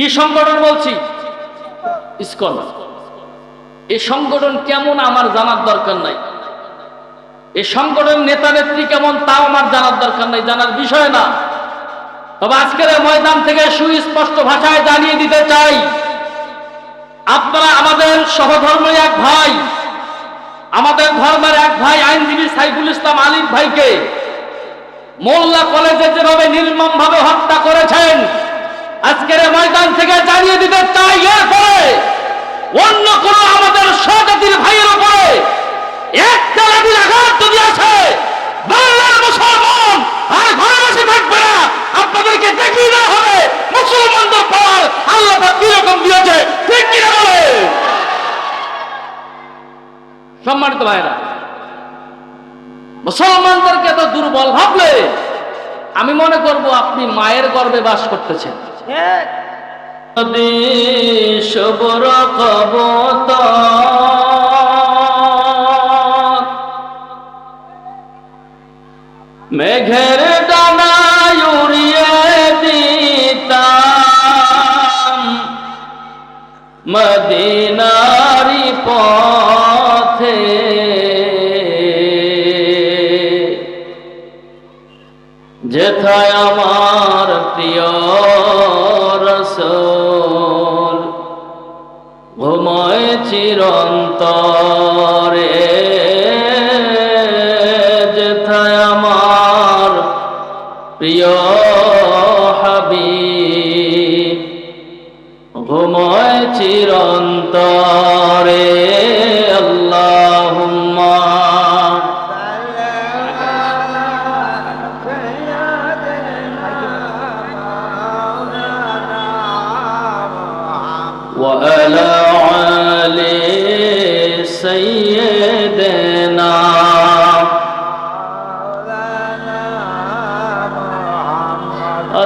কি সংগঠন বলছি? ইসকন এই সংগঠন কেমন আমার জানার দরকার নাই। এই সংগঠন নেতা নেত্রী কেমন তাও আমার জানার দরকার নাই, জানার বিষয় না। তবে আজকের ময়দান থেকে সুস্পষ্ট ভাষায় জানিয়ে দিতে চাই, আপনারা আমাদের সহধর্মী এক ভাই, আমাদের ধর্মের এক ভাই আইনজীবী সাইফুল ইসলাম আলিফ ভাইকে মোল্লা কলেজে যেভাবে নির্মম ভাবে হত্যা করেছেন আজকের ময়দান থেকে জানিয়ে দিতে চাই, এরপরে অন্য কোন আমাদের স্বজাতির ভাইয়ের উপরে একটা আঘাত যদি আছে বাংলার মুসলমান আর ঘরে বসে থাকবে না। আপনাদেরকে দেখিয়ে দেওয়া হবে, মুসলমানদের পাওয়ার আল্লাহ কীরকম দিয়েছে, ঠিক কিনা বলে? সম্মানিত ভাইরা মুসলমানদেরকে এত দুর্বল ভাবলে আমি মনে করব আপনি মায়ের গর্ভে বাস করতেছেন। শুভ্র কবত মেঘের ডানায় উড়িয়ে দিতাম। মদিনারি পথে। যেথায় আমার প্রিয় রসল ঘুময় চিরন্তরে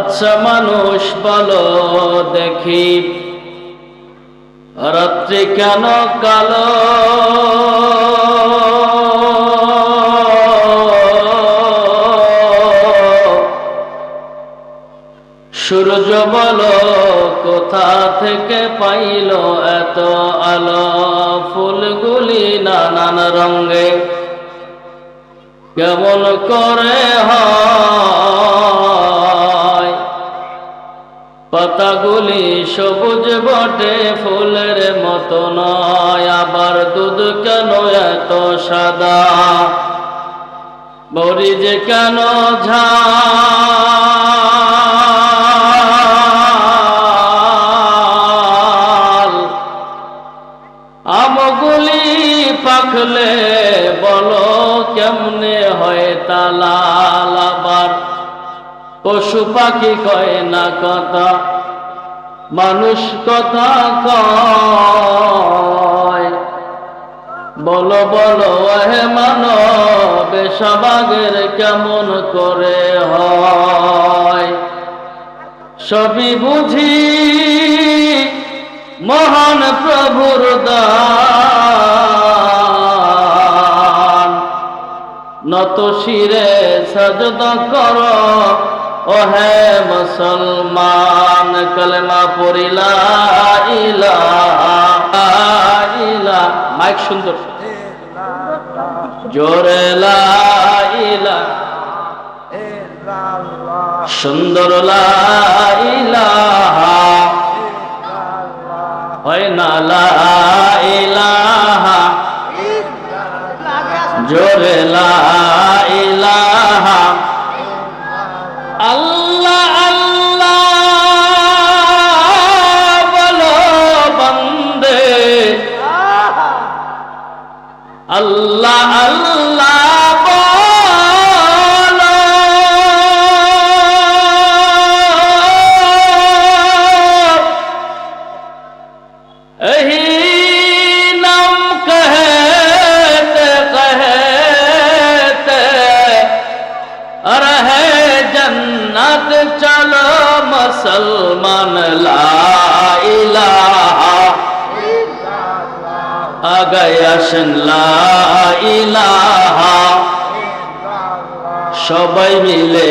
আচ্ছা মানুষ বলো দেখি। রাত্রি কেন কালো? সূর্য বলো, কোথা থেকে পাইল এত আলো? ফুলগুলি নানান রঙে কেমন করে হয়? পাতাগুলি সবুজ বটে, ফুলের মতো নয়। আবার দুধ কেন এত সাদা? বড়ি যে কেন ঝাল? পাখি কয় না কথা, মানুষ কথা কয়। বলো বলো হে মানব সবাগের কেমন করে হয়? সবই বুঝি মহান প্রভুর দান। নত শিরে সজদ কর ও হে মুসলমান, কলমা পড়িলা ইলা মাইক সুন্দর। জোরে লা সুন্দর লা হয় জোরে লা আছেন সবাই মিলে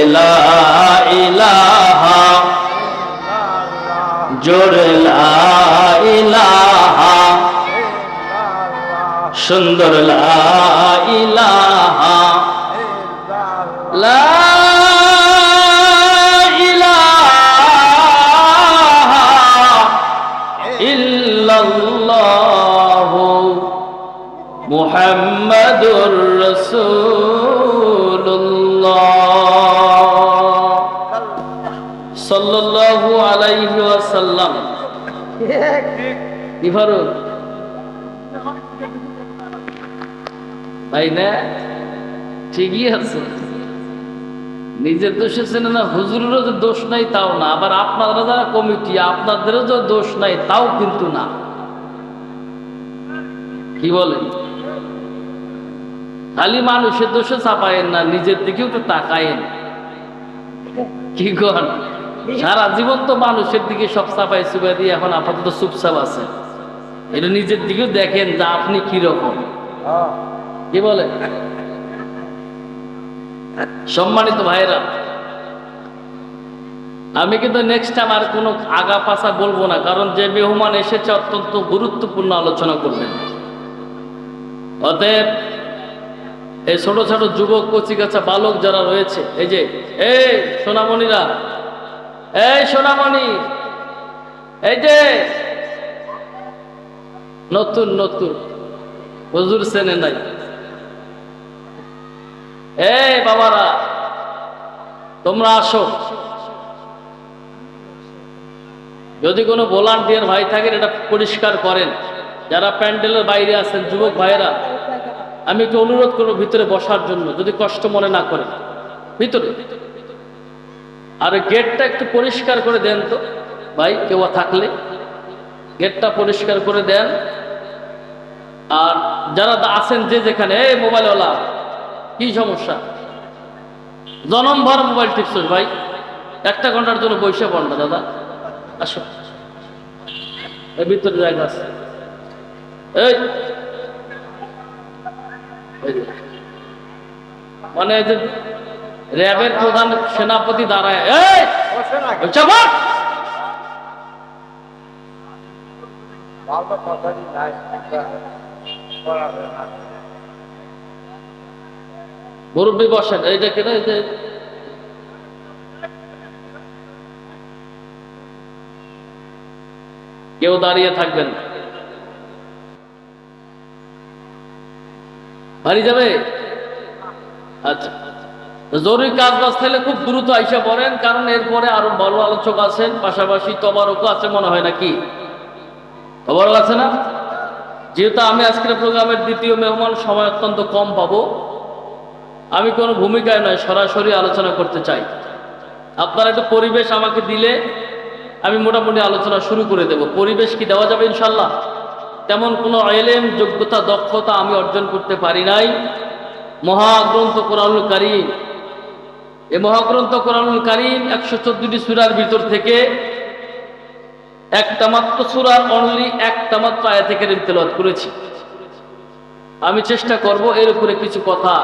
ইলাহা জোরে ইলাহা সুন্দর ইলাহা লা তাই না ঠিকই আছে। নিজের দোষ আছে না, হুজুরেরও যে দোষ নাই তাও না, আবার আপনারা যারা কমিটি, আপনাদেরও যে দোষ নাই তাও কিন্তু না। কি বলেন খালি মানুষের দোষে চাপায়েন না, নিজের দিকেও তো তাকায়েন। কি কর? সারা জীবন তো মানুষের দিকে সব চাপাই চুপাই দিয়ে এখন আপাতত চুপচাপ আছে। এটা নিজের দিকেও দেখেন যে আপনি কি রকম কি বলে? সম্মানিত ভাইরা আমি কিন্তু নেক্সট টাইম আর কোনো আগা পাশা বলব না, কারণ যে মেহমান এসেছে অত্যন্ত গুরুত্বপূর্ণ আলোচনা করবেন। অতএব, এই ছোট ছোট যুবক, কচি কচিকাচা বালক যারা রয়েছে, এই যে, এই সোনামণিরা, এই সোনামণি, এই যে, নতুন নতুন, হুজুর সেনে নাই। এই বাবারা, তোমরা আসো। যদি কোনো ভলান্টিয়ার ভাই থাকেন এটা পরিষ্কার করেন। যারা প্যান্ডেলের বাইরে আছেন, যুবক ভাইয়েরা, আমি একটু অনুরোধ করব ভিতরে বসার জন্য, যদি কষ্ট মনে না করেন। ভিতরে। আর গেটটা একটু পরিষ্কার করে দেন তো। ভাই, কেউ থাকলে। গেটটা পরিষ্কার করে দেন। আর যারা আছেন যে যেখানে, এই মোবাইলওয়ালা কি সমস্যা? জনমভর মোবাইল টিপছস ভাই। একটা ঘণ্টার জন্য বসে পড় না, দাদা। আসো। এর ভিতরে জায়গা আছে এই। এই মানে এই যে র্যাবের প্রধান সেনাপতি দাঁড়ায়। এই। মুরব্বী বসেন এইটা কেন যে। কেউ দাঁড়িয়ে থাকবেন না। বাড়ি যাবে? আচ্ছা। জরুরি কাজ বাজ থাকলে খুব দ্রুত আইসা পড়েন, কারণ এরপরে আরও বড় আলোচক আছেন, পাশাপাশি তবারকও আছে মনে হয় নাকি? তবারক আছে না? যেহেতু আমি আজকের প্রোগ্রামের দ্বিতীয় মেহমান, সময় অত্যন্ত কম পাবো। আমি কোনো ভূমিকায় নয়, সরাসরি আলোচনা করতে চাই। আপনারা একটু পরিবেশ আমাকে দিলে আমি মোটামুটি আলোচনা শুরু করে দেব। পরিবেশ কি দেওয়া যাবে ইনশাল্লাহ তেমন কোনো এলেম, যোগ্যতা, দক্ষতা আমি অর্জন করতে পারি নাই। মহাগ্রন্থ কোরআনুল কারিম। এই মহাগ্রন্থ কোরআনুল কারিম একশো চোদ্দটি সুরার ভিতর থেকে একটা মাত্র সুরার অনলি একটা মাত্র আয়া থেকে তেলাওয়াত করেছি। আমি চেষ্টা করব এর উপরে কিছু কথা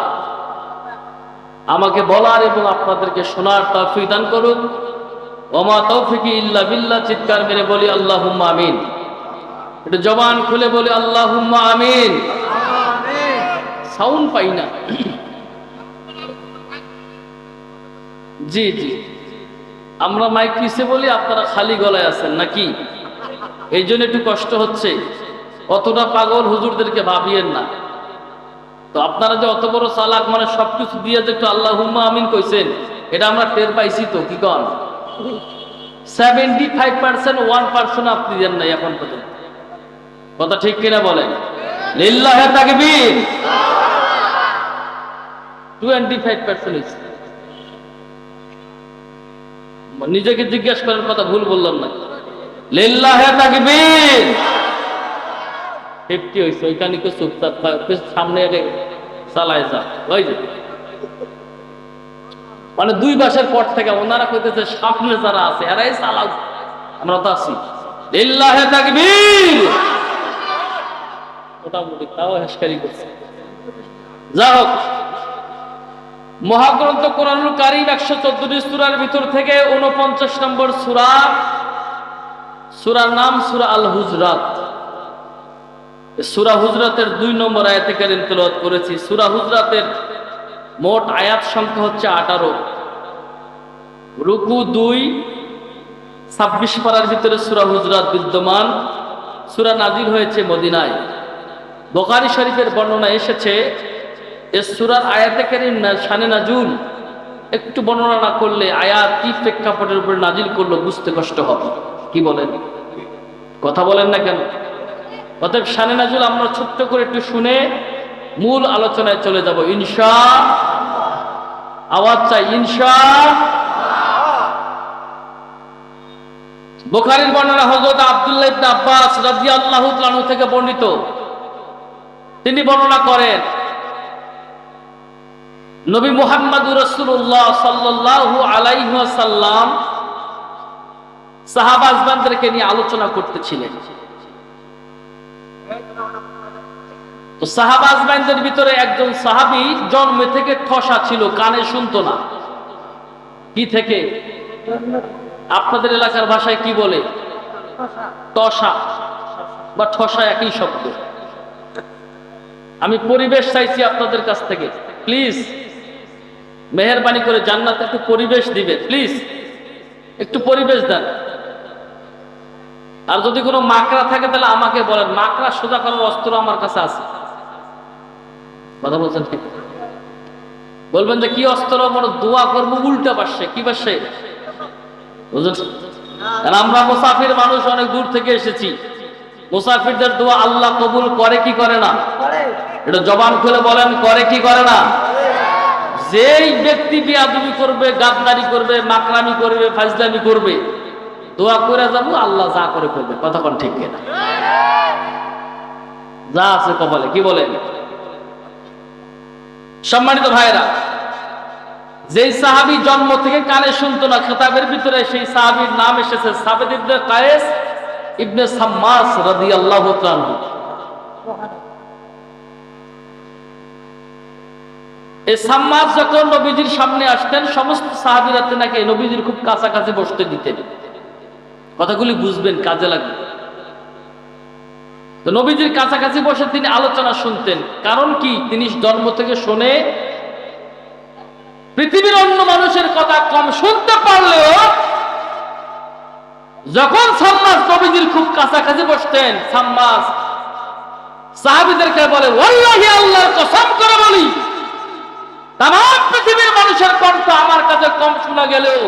আমাকে বলার এবং আপনাদেরকে শোনার তৌফিক দান করুন। ওমা তৌফিকি ইল্লা বিল্লাহ, চিৎকার মেরে বলি আল্লাহ আমিন। এটা জবান খুলে বলি আল্লাহ আমিন। সাউন্ড পাই না। জি জি। আমরা মাইক পিছে বলি, আপনারা খালি গলায় আছেন নাকি? এই জন্য একটু কষ্ট হচ্ছে। অতটা পাগল হুজুরদেরকে ভাবিয়েন না। তো আপনারা যে অত বড় চালাক মানে সবকিছু দিয়ে যে একটু আল্লাহ হুম্মা আমিন কইছেন, এটা আমরা টের পাইছি তো, কি কন? Seventy five percent one percent আপনি দেন নাই এখন পর্যন্ত। কথা ঠিক কিনা টোয়েন্টি ফাইভ পার্সেন্ট নিজেকে জিজ্ঞেস করার কথা ভুল বললাম না। লিল্লাহে তাকবীর। ফিফটি হয়েছে ওইখানে কেউ চুপচাপ থাক, বেশ সামনে আগে চালায় যা ওই যে। মানে দুই মাসের পর থেকে ওনারা কইতেছে সামনে যারা আছে এরাই চালাও। আমরা তো আছি। লিল্লাহে তাকবীর! মোটামুটি তাও হেসকারি করছে। যা হোক মহাগ্রন্থ কোরআনুল কারিম একশো চোদ্দটি সুরার ভিতর থেকে উনপঞ্চাশ নম্বর সুরা। সুরার নাম সুরা আল হুজরাত সুরা হুজরাতের দুই নম্বর আয়াতে কারিম তেলাওয়াত করেছি। সুরা হুজরাতের মোট আয়াত সংখ্যা হচ্ছে আঠারো। রুকু দুই, ছাব্বিশ পাড়ার ভিতরে সুরা হুজরাত বিদ্যমান। সুরা নাজির হয়েছে মদিনায়। বকারি শরীফের বর্ণনা এসেছে এ সুরার আয়াতে কারিম না শানে নাজুল একটু বর্ণনা না করলে আয়াত কি প্রেক্ষাপটের উপরে নাজিল করল বুঝতে কষ্ট হবে। কি বলেন? কথা বলেন না কেন? অতএব শানে নাজুল আমরা ছোট্ট করে একটু শুনে মূল আলোচনায় চলে যাব। ইনশা আওয়াজ চাই, ইনশা বুখারীর বর্ণনা হযরত আব্দুল্লাহ ইবনে আব্বাস রাদিয়াল্লাহু তাআলা থেকে বর্ণিত। তিনি বর্ণনা করেন, নবী মুহাম্মদুর রাসূলুল্লাহ সাল্লাল্লাহু আলাইহি ওয়াসাল্লাম সাহাবা আজবানদেরকে নিয়ে আলোচনা করতেছিলেন। তো সাহাবা আজবাইনদের ভিতরে একজন সাহাবী জন্মে থেকে ঠসা ছিল, কানে শুনতো না। কি থেকে? আপনাদের এলাকার ভাষায় কি বলে? টসা বা ঠসা একই শব্দ। আমি পরিবেশ চাইছি আপনাদের কাছ থেকে। প্লিজ, মেহরবানি করে জান্নাত একটু পরিবেশ দিবে প্লিজ, একটু পরিবেশ দেন। আর যদি কোনো মাকড়া থাকে, তাহলে আমাকে বলেন। মাকড়া সোজা করার অস্ত্র আমার কাছে আছে। কথা বলছেন ঠিক বলবেন যে, কি অস্ত্র? মনে দোয়া করব, উল্টা পাশে। কি বুঝেছেন কারণ আমরা মুসাফির মানুষ, অনেক দূর থেকে এসেছি। মুসাফিরদের দোয়া আল্লাহ কবুল করে কি করে না? এটা জবান খুলে বলেন, করে কি করে না? যেই ব্যক্তি বিয়াদবি করবে, গাদ্দারি করবে, মাকরামি করবে, ফাজলামি করবে দোয়া করে যাব, আল্লাহ যা করে করবে। কতক্ষণ ঠিক কিনা? যা আছে কপালে কি বলেন? সম্মানিত ভাইরা যেই সাহাবি জন্ম থেকে কানে শুনতো না, খেতাবের ভিতরে সেই সাহাবির নাম এসেছে সাবেদ ইবনে কায়েস ইবনে সাম্মাস রাদিয়াল্লাহু তাআলা। এই সাম্মাস যখন নবীজির সামনে আসতেন, সমস্ত সাহাবিরা নাকি নবীজির খুব কাছাকাছি বসতে দিতেন। কথাগুলি বুঝবেন, কাজে লাগবে। তো নবীজির কাছাকাছি বসে তিনি আলোচনা শুনতেন। কারণ কি? তিনি জন্ম থেকে শুনে পৃথিবীর অন্য মানুষের কথা কম শুনতে পারলেও যখন সাম্মাস নবীজির খুব কাছাকাছি বসতেন, সাম্মাস সাহাবিদেরকে বলে আল্লাহর কসম করে বলি তাম পৃথিবীর মানুষের কণ্ঠ আমার কাছে কম শোনা গেলেও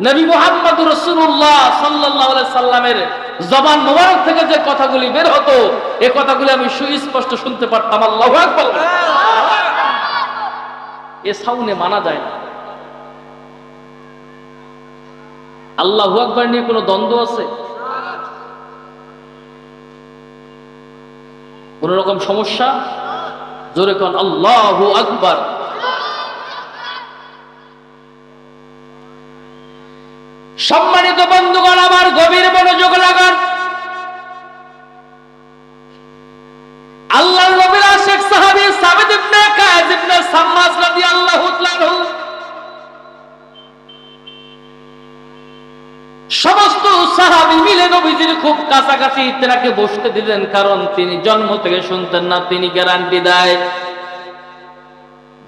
নবী মোহাম্মদ রসুল্লাহ সাল্লাহ সাল্লামের জবান মোবারক থেকে যে কথাগুলি বের হতো, এ কথাগুলি আমি সুস্পষ্ট শুনতে পারতাম। আল্লাহ এ সাউনে মানা যায় না। আল্লাহ আকবার নিয়ে কোনো দ্বন্দ্ব আছে? কোন রকম সমস্যা? জোরে কন, আল্লাহ আকবার। সম্মানিত বন্ধুগণ, আমার গভীর মনোযোগ লাগান। আল্লাহ নবীর আশেখ সাহাবী সাবিত ইবনে কায়েস ইবনে সাম্মাস রাদিয়াল্লাহু তাআলা সমস্ত সাহাবী মিলে নবীজির খুব কাছাকাছি তেনাকে বসতে দিলেন, কারণ তিনি জন্ম থেকে শুনতেন না, তিনি গ্যারান্টি দেয়।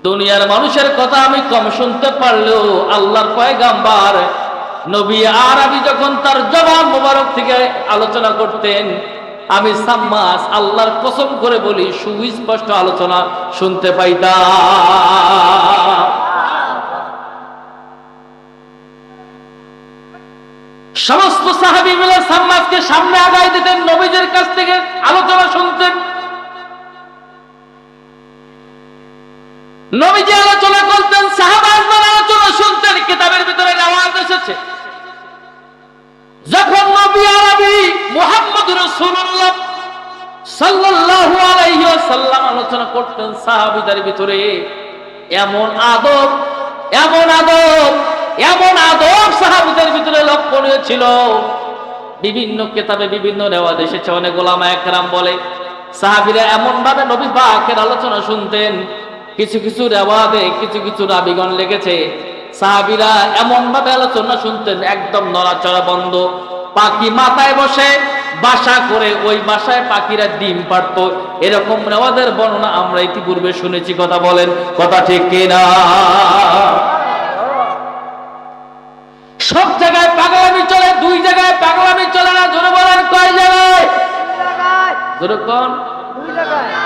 দুনিয়ার মানুষের কথা আমি কম শুনতে পারলেও আল্লাহর পয়গাম্বার নবী আরবি যখন তার জবান মোবারক থেকে আলোচনা করতেন, আমি সাম্মাস আল্লাহর কসম করে বলি, সুস্পষ্ট আলোচনা শুনতে পাইতাম। সমস্ত সাহাবি মিলে সাম্মাসকে সামনে আগায় দিতেন, নবীদের কাছ থেকে আলোচনা শুনতেন। নবীজি আলোচনা করতেন সাহাবাজ শুনতেন কিতাবের ভিতরে এসেছে। যখন নবী আরবি মুহাম্মদ রাসূলুল্লাহ সাল্লাল্লাহু আলাইহি ওয়াসাল্লাম আলোচনা করতেন সাহাবীদের ভিতরে, এমন আদব এমন আদব এমন আদব সাহাবীদের ভিতরে লক্ষণীয় ছিল। বিভিন্ন কেতাবে বিভিন্ন রেওয়াজ এসেছে, অনেক ওলামা একরাম বলে। সাহাবীরা এমন ভাবে নবী পাকের আলোচনা শুনতেন। কিছু কিছু রেওয়াদে কিছু কিছু রাবিগণ লেগেছে। সাহাবিরা এমন ভাবে আলোচনা শুনতেন, একদম নড়াচড়া বন্ধ। পাখি মাথায় বসে, বাসা করে ওই বাসায় পাখিরা ডিম পারতো এরকম নেওয়াদের বর্ণনা আমরা ইতিপূর্বে শুনেছি, কথা বলেন, কথা ঠিক কিনা? সব জায়গায় পাগলামি চলে, দুই জায়গায় পাগলামি চলে না, জোরে বলেন, কয় জায়গায়?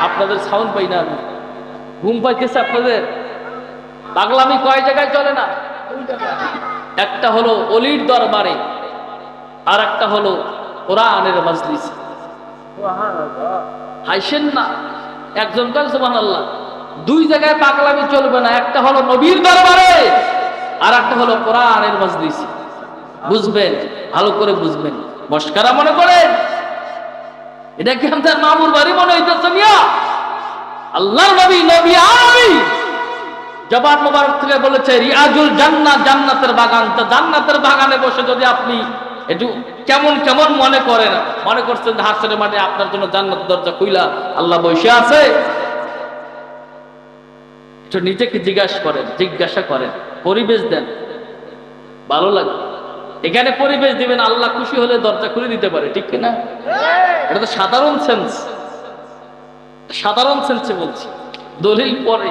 আপনাদের সাউন্ড পাই না আমি। ঘুম পাইতেছে আপনাদের? পাগলামি কয় জায়গায় চলে না? একটা হলো অলির দরবারে আর একটা হলো কোরআনের মজলিস। হাইসেন না? একজন কাল আল্লাহ দুই জায়গায় পাগলামি চলবে না, একটা হলো নবীর দরবারে আর একটা হলো কোরআনের মজলিস। বুঝবেন, ভালো করে বুঝবেন। মস্কারা মনে করেন? এটা কি আমাদের মামুর বাড়ি মনে হইতেছে আল্লাহ নবী নবী আমি জবান মোবারক থেকে বলেছে, রিয়াজুল জান্নাত জান্নাতের বাগান। তো জান্নাতের বাগানে বসে যদি আপনি একটু কেমন কেমন মনে করেন, মনে করছেন যে হাসরের মাঠে আপনার জন্য জান্নাত দরজা খুইলা, আল্লাহ বসে আছে। একটু নিজেকে জিজ্ঞাসা করেন জিজ্ঞাসা করেন, পরিবেশ দেন। ভালো লাগে। এখানে পরিবেশ দিবেন, আল্লাহ খুশি হলে দরজা খুলে দিতে পারে, ঠিক না এটা তো সাধারণ সেন্স সাধারণ সেন্সে বলছি। দলিল পরে।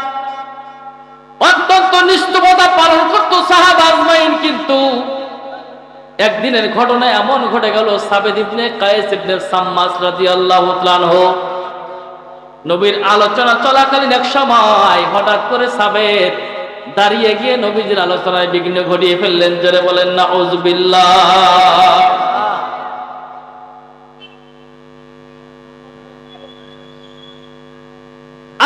অত্যন্ত নিষ্ঠুপতা পালন করতো সাহাব কিন্তু একদিনের ঘটনা এমন ঘটে গেল, সাবেদ কায়েস ইবনে নবীর আলোচনা চলাকালীন এক সময় হঠাৎ করে সাবেদ দাঁড়িয়ে গিয়ে নবীজির আলোচনায় বিঘ্ন ঘটিয়ে ফেললেন, জোরে বলেন না ওজবিল্লাহ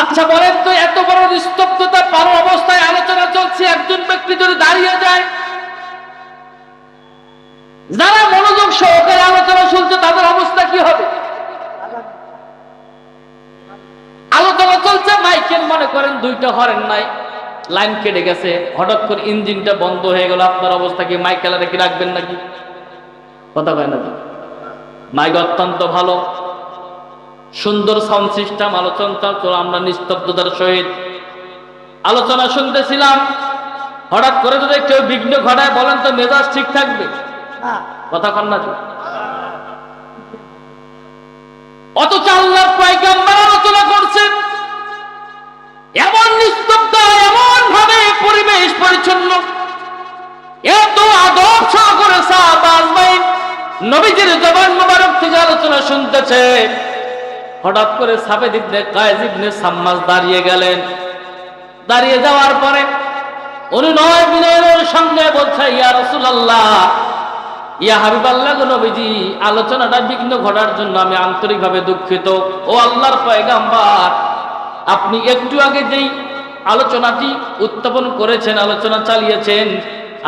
আচ্ছা বলেন তো, এত বড় নিস্তব্ধতা পারো অবস্থায় আলোচনা চলছে, একজন ব্যক্তি যদি দাঁড়িয়ে যায়, যারা মনোযোগ সহকারে আলোচনা শুনছে, তাদের অবস্থা কি হবে? আলোচনা চলছে, মাইকেল মনে করেন দুইটা হরেন নাই, লাইন কেটে গেছে, হঠাৎ করে ইঞ্জিনটা বন্ধ হয়ে গেল, আপনার অবস্থা কি, মাইকেল রেখে রাখবেন নাকি? কথা কয় না মাইক অত্যন্ত ভালো। সুন্দর সাউন্ড সিস্টেম আলোচনা তো আমরা নিস্তব্ধতার সহিত আলোচনা শুনতেছিলাম। হঠাৎ করে যদি কেউ বিঘ্ন ঘটায় বলেন তো মেজাজ ঠিক থাকবে? কথা কন না? অথচ আল্লাহ পয়গাম্বর আলোচনা করছেন। এমন নিস্তব্ধ এমন ভাবে পরিবেশ পরিচ্ছন্ন। এত আদব সহকারে সাহাবা আজমাইন নবীজির জবান মোবারক থেকে আলোচনা শুনতেছে হঠাৎ করে সাবেদ ইবনে কায়েজ ইবনে সাম্মাস দাঁড়িয়ে গেলেন। দাঁড়িয়ে যাওয়ার পরে উনি নয় বিনয়ের সঙ্গে বলছে, ইয়া রাসূলুল্লাহ, ইয়া হাবিবাল্লাহ গো নবীজি, আলোচনাটা বিঘ্ন ঘটার জন্য আমি আন্তরিকভাবে দুঃখিত। ও আল্লাহর পয়গাম্বার, আপনি একটু আগে যেই আলোচনাটি উত্থাপন করেছেন, আলোচনা চালিয়েছেন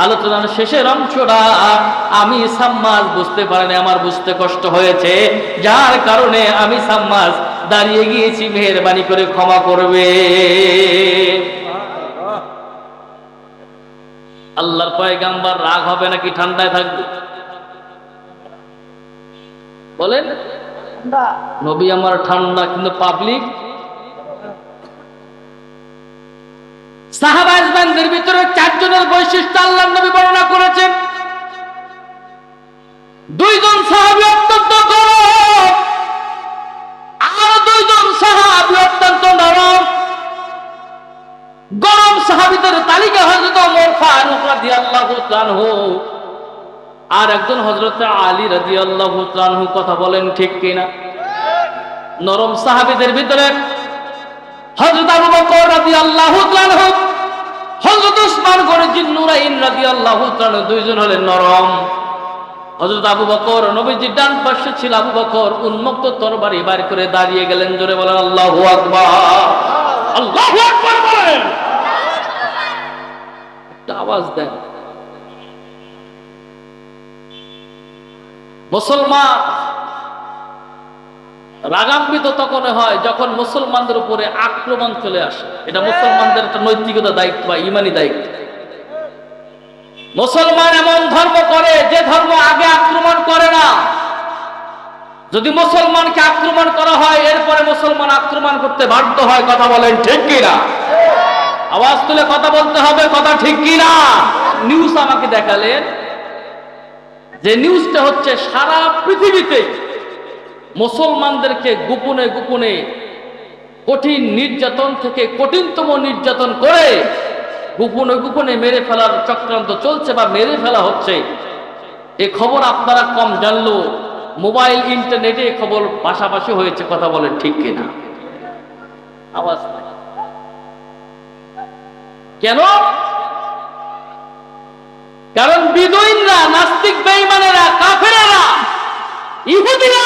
আলোচনার শেষের অংশটা আমি সাম্মাস বুঝতে পারিনি আমার বুঝতে কষ্ট হয়েছে। যার কারণে আমি সাম্মাস দাঁড়িয়ে গিয়েছি মেহরবানি করে ক্ষমা করবে। আল্লাহর পয়গাম্বার রাগ হবে নাকি ঠান্ডায় থাকবে? বলেন। নবী আমার ঠান্ডা কিন্তু পাবলিক সাহাবাজবানদের ভিতরে চারজনের বৈশিষ্ট্য আল্লাহ নবী বর্ণনা করেছেন। দুইজন সাহাবি অত্যন্ত গরম, আর দুইজন সাহাবি অত্যন্ত নরম। গরম সাহাবিদের তালিকা হযরত ওমর ফারুক রাদিয়াল্লাহু আর একজন হযরত আলী রাদিয়াল্লাহু তাআলা কথা বলেন ঠিক কিনা? নরম সাহাবীদের ভিতরে হযরত আবু বকর রাদিয়াল্লাহু তাআলা হযরত উসমান গরেজিন নুরাইন রাদিয়াল্লাহু তাআলা দুইজন হলেন নরম। হযরত আবু বকর নবীজির ডান পাশে ছিল আবু বকর, উন্মুক্ত তরবারি বার করে দাঁড়িয়ে গেলেন, জোরে বলেন, আল্লাহু আকবার! আল্লাহু আকবার! বলেন। একটা আওয়াজ দেন। মুসলমান রাগান্বিত তখন হয় যখন মুসলমানদের উপরে আক্রমণ চলে আসে। এটা মুসলমানদের একটা নৈতিকতা দায়িত্ব বা ইমানি দায়িত্ব। মুসলমান এমন ধর্ম করে, যে ধর্ম আগে আক্রমণ করে না। যদি মুসলমানকে আক্রমণ করা হয়, এরপরে মুসলমান আক্রমণ করতে বাধ্য হয়, কথা বলেন ঠিক কিনা? আওয়াজ তুলে কথা বলতে হবে, কথা ঠিক কিনা? নিউজ আমাকে দেখালেন যে নিউজটা হচ্ছে সারা পৃথিবীতে মুসলমানদেরকে গোপনে গোপনে কঠিন নির্যাতন থেকে কঠিনতম নির্যাতন করে গোপনে গোপনে মেরে ফেলার চক্রান্ত চলছে বা মেরে ফেলা হচ্ছে। এ খবর আপনারা কম জানলো, মোবাইল, ইন্টারনেটে এ খবর পাশাপাশি হয়েছে, কথা বলেন ঠিক কিনা? আওয়াজ। কেন? কারণ বিদুইনরা, নাস্তিক, বেঈমানেরা, কাফেরেরা, ইহুদিরা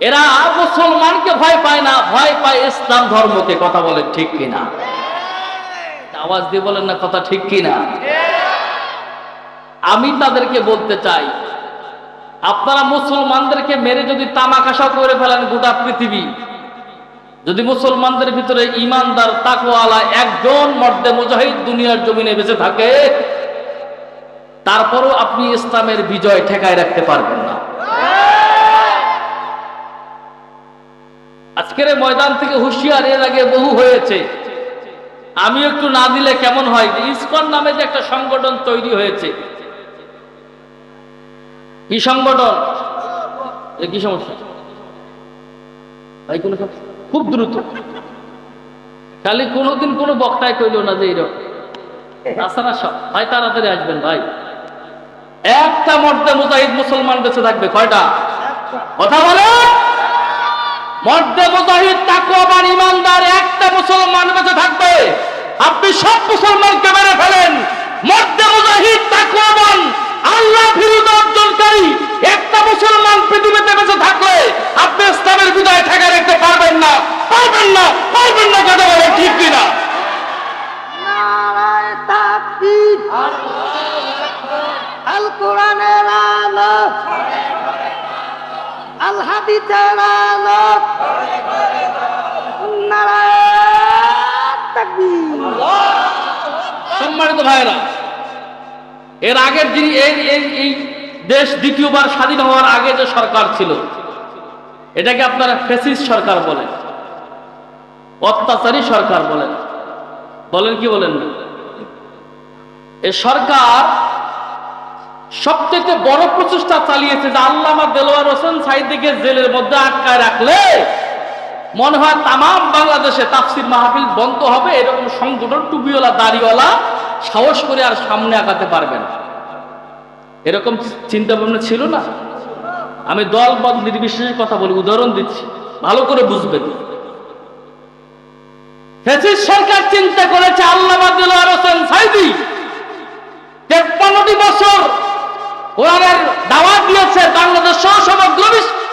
এরা মুসলমানকে ভয় পায় না ভয় পায় ইসলাম ধর্মকে কথা বলেন ঠিক কিনা? আওয়াজ দিয়ে বলেন না কথা ঠিক কিনা? আমি তাদেরকে বলতে চাই আপনারা মুসলমানদেরকে মেরে যদি তামাকাশা করে ফেলেন গোটা পৃথিবী যদি মুসলমানদের ভিতরে ইমানদার তাকওয়ালা একজন মর্দে মুজাহিদ দুনিয়ার জমিনে বেঁচে থাকে তারপরও আপনি ইসলামের বিজয় ঠেকায় রাখতে পারবেন না। আজকের ময়দান থেকে হুঁশিয়ার, এর আগে বহু হয়েছে। আমি একটু না দিলে কেমন হয় যে ইসকন নামে যে একটা সংগঠন তৈরি হয়েছে। কি সংগঠন? কি সমস্যা? খুব দ্রুত। খালি কোনোদিন কোনো বক্তায় কইল না যে এইরকম আসা না, সব। ভাই, তাড়াতাড়ি আসবেন, ভাই। একটা মর্দে মুজাহিদ মুসলমান বেঁচে থাকবে, কয়টা? কথা বলে মর্দে মুজাহিদ তাকওয়াবান ইমানদার একটা মুসলমান বেঁচে থাকবে। আপনি সব মুসলমানকে মেরে ফেলেন। মর্দে মুজাহিদ তাকওয়াবান আল্লাহ বিরুদ্ধ অর্জনকারী একটা মুসলমান পৃথিবীতে বেঁচে থাকলে আপনি ইসলামের বিদায় ঠেকা রাখতে পারবেন না। পারবেন না পারবেন না ঠিক কিনা? আল কোরআনের আলো। সম্মানিত ভাইরা এর আগের যিনি এই দেশ দ্বিতীয়বার স্বাধীন হওয়ার আগে যে সরকার ছিল, এটাকে আপনারা ফেসিস সরকার বলেন, অত্যাচারী সরকার বলেন। বলেন কি বলেন এ সরকার সবচেয়ে বড় প্রচেষ্টা চালিয়েছে যে আল্লামা দেলোয়ার হোসেন সাইদিকে জেলের মধ্যে আটকায় রাখলে মনে হয় তামাম বাংলাদেশে তাফসির মাহফিল বন্ধ হবে, এরকম সংগঠন টুপিওয়ালা, দাড়িওয়ালা সাহস করে আর সামনে আগাতে পারবে না। এরকম চিন্তা ভাবনা ছিল না? আমি দল বল নির্বিশেষে কথা বলি, উদাহরণ দিচ্ছি, ভালো করে বুঝবেন। সরকার চিন্তা করেছে আল্লাহ হোসেন সাইদি, তেপ্পান্নটি বছর কোরআনের দাওয়াত দিয়েছে বাংলাদেশ সহ সমগ্র বিশ্ব